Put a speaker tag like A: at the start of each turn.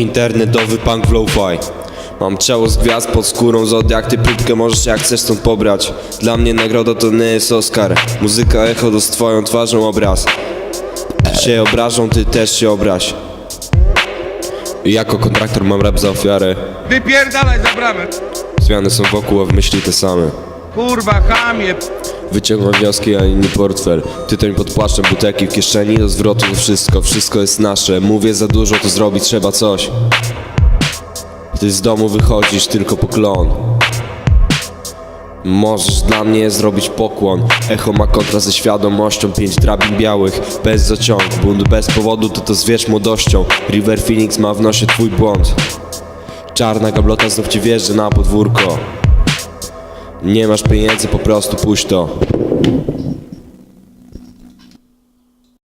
A: Internetowy punk low-fi Mam ciało z gwiazd pod skórą Zodiak, ty próbkę możesz jak chcesz stąd pobrać. Dla mnie nagroda to nie jest Oscar. Muzyka echo to z twoją twarzą obraz. Się obrażą, ty też się obraź. Jako kontraktor mam rap za ofiarę.
B: Wypierdalaj za bramę!
A: Zmiany są wokół, a w myśli te same.
B: Kurwa, chamie!
A: Wyciągam wnioski, a inni portfel. Tytoń pod płaszczem, butelki w kieszeni Do zwrotu to wszystko, wszystko jest nasze. Mówię za dużo, to zrobić trzeba coś. Ty z domu wychodzisz tylko po klon. Możesz dla mnie zrobić pokłon. Echo ma kontra ze świadomością. Pięć drabin białych, bez zaciąg Bunt bez powodu, to to zwierz młodością. River Phoenix ma w nosie twój błąd. Czarna gablota znów ci wjeżdża na podwórko nie masz pieniędzy, po prostu puść to